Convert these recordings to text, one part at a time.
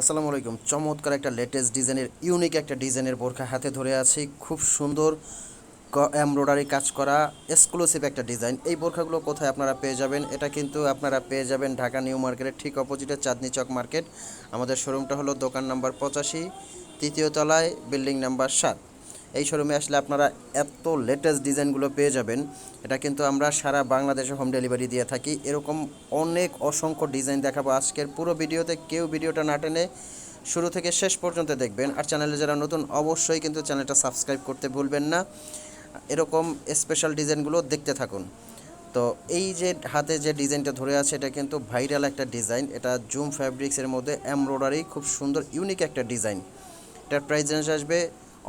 আসসালামু আলাইকুম। চমৎকার একটা লেটেস্ট ডিজাইনের ইউনিক একটা ডিজাইনের বোরখা হাতে ধরে আছি। খুব সুন্দর এমব্রয়ডারি কাজ করা এক্সক্লুসিভ একটা ডিজাইন এই বোরখাগুলো কোথায় আপনারা পেয়ে যাবেন? এটা কিন্তু আপনারা পেয়ে যাবেন ঢাকা নিউ মার্কেটের ঠিক অপোজিটে চাঁদনি চক মার্কেট। আমাদের শোরুমটা হলো দোকান নাম্বার পঁচাশি, তৃতীয় তলায় বিল্ডিং নাম্বার সাত। এই শোরুমে আসলে আপনারা এত লেটেস্ট ডিজাইনগুলো পেয়ে যাবেন। এটা কিন্তু আমরা সারা বাংলাদেশে হোম ডেলিভারি দিয়ে থাকি। এরকম অনেক অসংখ্য ডিজাইন দেখাবো আজকের পুরো ভিডিওতে। কেউ ভিডিওটা না টেনে শুরু থেকে শেষ পর্যন্ত দেখবেন। আর চ্যানেলে যারা নতুন, অবশ্যই কিন্তু চ্যানেলটা সাবস্ক্রাইব করতে ভুলবেন না। এরকম স্পেশাল ডিজাইনগুলো দেখতে থাকুন। তো এই যে হাতে যে ডিজাইনটা ধরে আছে, এটা কিন্তু ভাইরাল একটা ডিজাইন এটা জুম ফ্যাব্রিক্সের মধ্যে এমব্রয়ডারি খুব সুন্দর ইউনিক একটা ডিজাইন এটার প্রাইস রেঞ্জ আসবে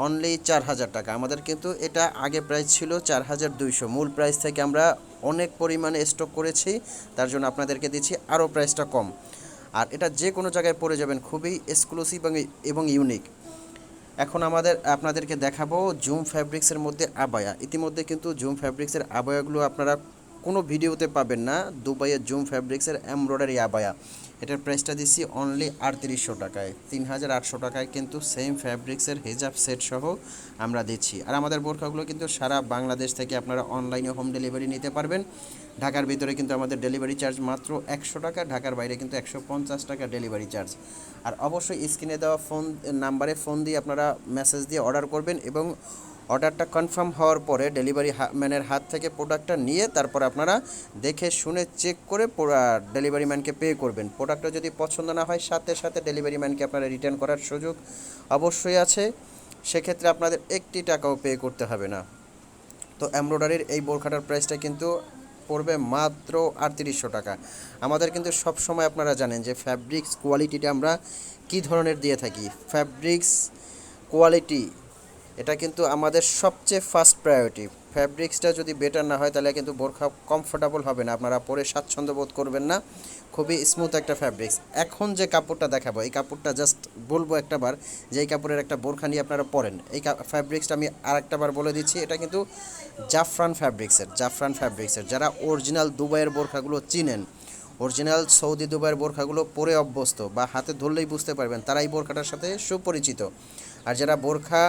অনলি চার হাজার টাকা। আমাদের কিন্তু এটা আগে প্রাইস ছিল চার হাজার দুইশো। মূল প্রাইস থেকে আমরা অনেক পরিমাণে স্টক করেছি, তার জন্য আপনাদেরকে দিচ্ছি আরও প্রাইসটা কম। আর এটা যে কোনো জায়গায় পড়ে যাবেন, খুবই এক্সক্লুসিভ এবং ইউনিক এখন আমাদের আপনাদেরকে দেখাবো জুম ফ্যাব্রিক্সের মধ্যে আবায়া। ইতিমধ্যে কিন্তু জুম ফ্যাব্রিক্সের আবায়াগুলো আপনারা কোনো ভিডিওতে পাবেন না। দুবাইয়ের জুম ফ্যাব্রিক্সের এমব্রয়ডারি আবায়া। এটার প্রাইসটা দিচ্ছি অনলি আটত্রিশশো টাকায়। তিন হাজার আটশো টাকায় কিন্তু সেম ফ্যাব্রিক্সের হেজাব সেট সহ আমরা দিচ্ছি। আর আমাদের বোরখাগুলো কিন্তু সারা বাংলাদেশ থেকে আপনারা অনলাইনে হোম ডেলিভারি নিতে পারবেন। ঢাকার ভিতরে কিন্তু আমাদের ডেলিভারি চার্জ মাত্র একশো টাকা, ঢাকার বাইরে কিন্তু একশো পঞ্চাশ টাকা ডেলিভারি চার্জ আর অবশ্যই স্ক্রিনে দেওয়া ফোন নাম্বারে ফোন দিয়ে আপনারা মেসেজ দিয়ে অর্ডার করবেন এবং অর্ডারটা কনফার্ম হওয়ার পরে ডেলিভারি ম্যানের হাত থেকে প্রোডাক্টটা নিয়ে তারপর আপনারা দেখে শুনে চেক করে ডেলিভারি ম্যানকে পে করবেন। প্রোডাক্টটা যদি পছন্দ না হয়, সাথে সাথে ডেলিভারি ম্যানকে আপনারা রিটার্ন করার সুযোগ অবশ্যই আছে। সেক্ষেত্রে আপনাদের একটি টাকাও পে করতে হবে না। তো এমব্রয়ডারির এই বোরখাটার প্রাইসটা কিন্তু পড়বে মাত্র আটত্রিশশো টাকা। আমাদের কিন্তু সব সময় আপনারা জানেন যে ফ্যাব্রিক্স কোয়ালিটিটা আমরা কি ধরনের দিয়ে থাকি। ফ্যাব্রিক্স কোয়ালিটি এটা কিন্তু আমাদের সবচেয়ে ফার্স্ট প্রায়োরিটি ফ্যাব্রিক্সটা যদি বেটার না হয়, তাহলে কিন্তু বোরখা কমফোর্টেবল হবে না। আপনারা পরে স্বাচ্ছন্দ্য বোধ করবেন না। খুবই স্মুথ একটা ফ্যাব্রিক্স এখন যে কাপড়টা দেখাবো, এই কাপড়টা জাস্ট বলব একটাবার যে এই কাপড়ের একটা বোরখা নিয়ে আপনারা পরেন। এই ফ্যাব্রিক্সটা আমি আর একটাবার বলে দিচ্ছি, এটা কিন্তু জাফরান ফ্যাব্রিক্সের জাফরান ফ্যাব্রিক্সের যারা অরিজিনাল দুবাইয়ের বোরখাগুলো চিনেন অরিজিনাল সৌদি দুবাইয়ের বোরখাগুলো পরে অভ্যস্ত বা হাতে ধরলেই বুঝতে পারবেন, তারা এই বোরখাটার সাথে সুপরিচিত। আর যারা বোরখা,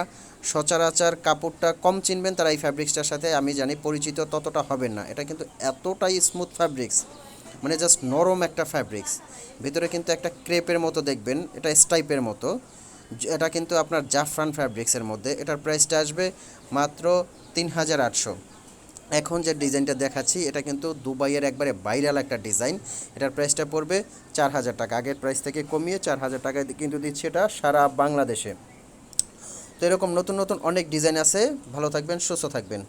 সচরাচর কাপড়টা কম চিনবেন তারা এই ফ্যাব্রিক্সটার সাথে, আমি জানি পরিচিত ততটা হবেন না। এটা কিন্তু এতটাই স্মুথ ফ্যাব্রিক্স মানে জাস্ট নরম একটা ফ্যাব্রিক্স ভিতরে কিন্তু একটা ক্রেপের মতো দেখবেন, এটা স্টাইপের মতো। এটা কিন্তু আপনার জাফরান ফ্যাব্রিক্সের মধ্যে। এটার প্রাইসটা আসবে মাত্র তিন হাজার আটশো। এখন যে ডিজাইনটা দেখাচ্ছি, এটা কিন্তু দুবাইয়ের একবারে ভাইরাল একটা ডিজাইন। এটার প্রাইসটা পড়বে চার হাজার টাকা। আগের প্রাইস থেকে কমিয়ে চার হাজার টাকায় কিন্তু দিচ্ছে এটা সারা বাংলাদেশে। তো এরকম নতুন নতুন অনেক ডিজাইন আছে। ভালো থাকবেন সুস্থ থাকবেন।